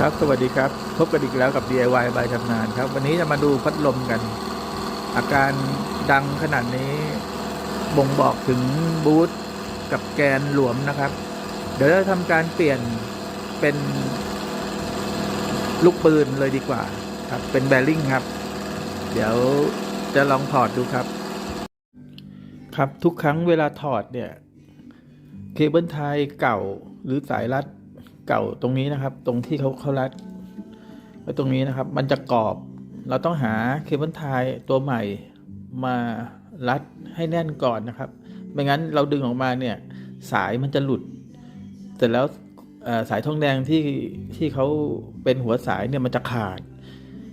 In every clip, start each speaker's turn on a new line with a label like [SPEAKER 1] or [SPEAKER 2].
[SPEAKER 1] ครับสวัสดีครับ พบกันอีกแล้วกับ DIY บายชำนาญครับ วันนี้จะมาดูพัดลมกัน อาการดังขนาดนี้ บ่งบอกถึงบูทกับแกนหลวมนะครับ เดี๋ยวจะทำการเปลี่ยนเป็นลูกปืนเลยดีกว่าครับ เป็นแบริ่งครับ เดี๋ยวจะลองถอดดูครับ ครับทุกครั้งเวลาถอดเนี่ย เคเบิลไทยเก่าหรือสายรัด เก่าตรงนี้นะครับ ตรงที่เขาเขารัดไว้ตรงนี้นะครับ มันจะกรอบ เราต้องหาเคเบิลไทยตัวใหม่มารัดให้แน่นก่อนนะครับ ไม่งั้นเราดึงออกมาเนี่ยสายมันจะหลุด เสร็จแล้วสายทองแดงที่ที่เขาเป็นหัวสายเนี่ยมันจะขาด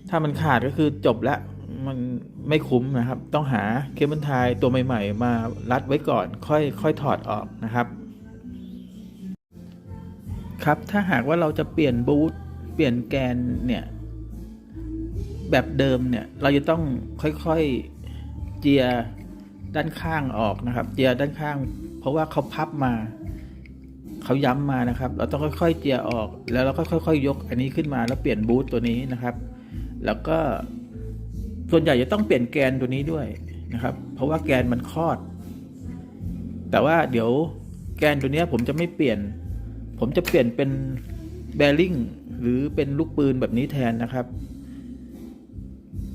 [SPEAKER 1] ถ้ามันขาดก็คือจบแล้วมันไม่คุ้มนะครับ ต้องหาเคเบิลไทยตัวใหม่ ๆ มารัดไว้ก่อน ค่อยค่อยถอดออกนะครับ ครับ ถ้าหากว่าเราจะเปลี่ยนบูทเปลี่ยนแกนเนี่ยแบบเดิมเนี่ยเราจะต้องค่อยๆเจียด้านข้างออกนะครับ เจียด้านข้าง เพราะว่าเขาพับมาเขาย้ำมานะครับ เราต้องค่อยๆเจียออก แล้วเราก็ค่อยๆ ยกอันนี้ขึ้นมาแล้วเปลี่ยนบูทตัวนี้นะครับ แล้วก็ส่วนใหญ่จะต้องเปลี่ยนแกนตัวนี้ด้วยนะครับ เพราะว่าแกนมันคลอด แต่ว่าเดี๋ยวแกนตัวเนี้ยผมจะไม่เปลี่ยน ผมจะเปลี่ยนเป็นแบริ่งหรือเป็นลูกปืนแบบนี้แทนนะครับ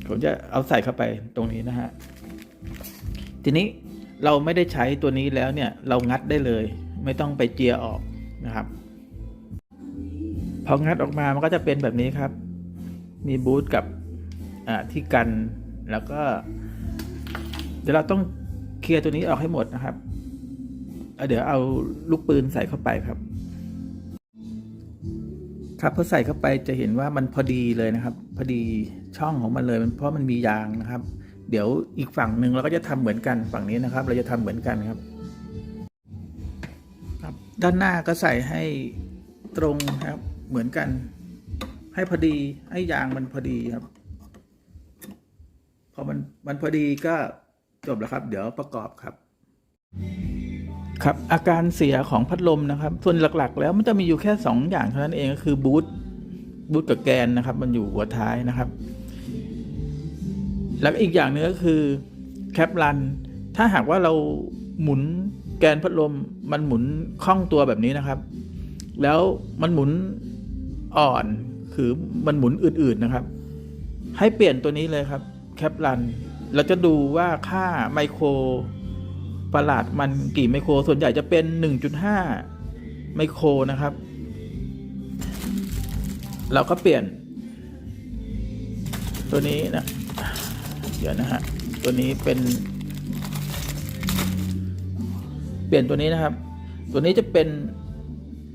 [SPEAKER 1] ผมจะเอาใส่เข้าไปตรงนี้นะฮะ ทีนี้เราไม่ได้ใช้ตัวนี้แล้วเนี่ย เรางัดได้เลย ไม่ต้องไปเจียออกนะครับพองัดออกมามันก็จะเป็นแบบนี้ครับ มีบูทกับที่กันแล้วก็ เดี๋ยวเราต้องเคลียร์ตัวนี้ออกให้หมดนะครับเดี๋ยวเอาลูกปืนใส่เข้าไปครับ ครับพอใส่เข้าไปจะเห็นว่ามันพอดีเลยนะครับ พอดีช่องของมันเลยเพราะมันมียางนะครับ เดี๋ยวอีกฝั่งหนึ่งเราก็จะทำเหมือนกันฝั่งนี้นะครับ เราจะทำเหมือนกันครับครับ ด้านหน้าก็ใส่ให้ตรงครับ เหมือนกัน ให้พอดีให้ยางมันพอดีครับ พอมันมันพอดีก็จบแล้วครับ เดี๋ยวประกอบครับ ครับอาการเสียของพัดลมนะครับ ส่วนหลักๆ แล้วมันจะมีอยู่แค่ 2 อย่างเท่านั้นเองก็คือบูทบูทกับแกนนะครับ มันอยู่หัวท้ายนะครับ แล้วอีกอย่างหนึงก็คือแคปรันถ้าหากว่าเราหมุนแกนพัดลมมันหมุนคล่องตัวแบบนี้นะครับ แล้วมันหมุนอ่อนคือมันหมุนอื่นๆนะครับ ให้เปลี่ยนตัวนี้เลยครับแคปรันเราจะดูว่าค่าไมโคร ประหลาดมันกี่ไมโคร ส่วนใหญ่จะเป็น 1.5 ไมโครนะครับ เราก็เปลี่ยน ตัวนี้นะ เดี๋ยวนะฮะ ตัวนี้เป็น เปลี่ยนตัวนี้นะครับ ตัวนี้จะเป็น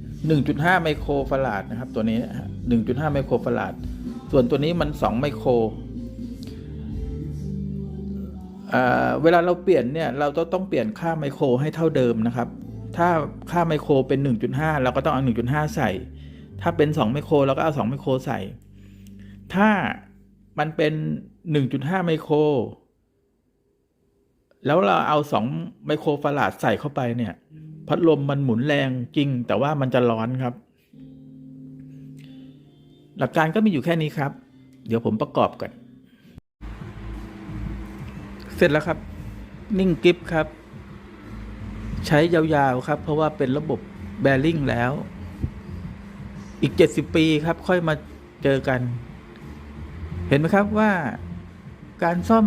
[SPEAKER 1] 1.5 ไมโครฟาราดนะครับ ตัวนี้นะ1.5 ไมโครฟาราด ส่วนตัวนี้มัน 2 ไมโคร เวลาเราเปลี่ยนเนี่ยเราต้องต้องเปลี่ยนค่าไมโครให้เท่าเดิมนะครับ ถ้าค่าไมโครเป็น 1.5 เราก็ต้องเอา 1.5 ใส่ ถ้าเป็น 2 ไมโครเราก็เอา 2 ไมโครใส่ ถ้ามันเป็น 1.5 ไมโคร แล้วเราเอา 2 ไมโครฟาราดใส่เข้าไปเนี่ย พัดลมมันหมุนแรงจริง แต่ว่ามันจะร้อนครับ หลักการก็มีอยู่แค่นี้ครับ เดี๋ยวผมประกอบกัน สร็จแล้วครับ นิ่งกิฟครับ ใช้ยาวๆครับ เพราะว่าเป็นระบบแบริ่งแล้ว อีก 70 ปีครับ ค่อยมาเจอกัน เห็นไหมครับว่าการซ่อม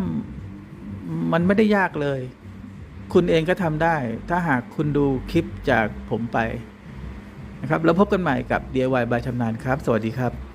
[SPEAKER 1] มันไม่ได้ยากเลย คุณเองก็ทำได้ ถ้าหากคุณดูคลิปจากผมไปนะครับ แล้วพบกันใหม่กับ DIY บายชำนาญครับ สวัสดีครับ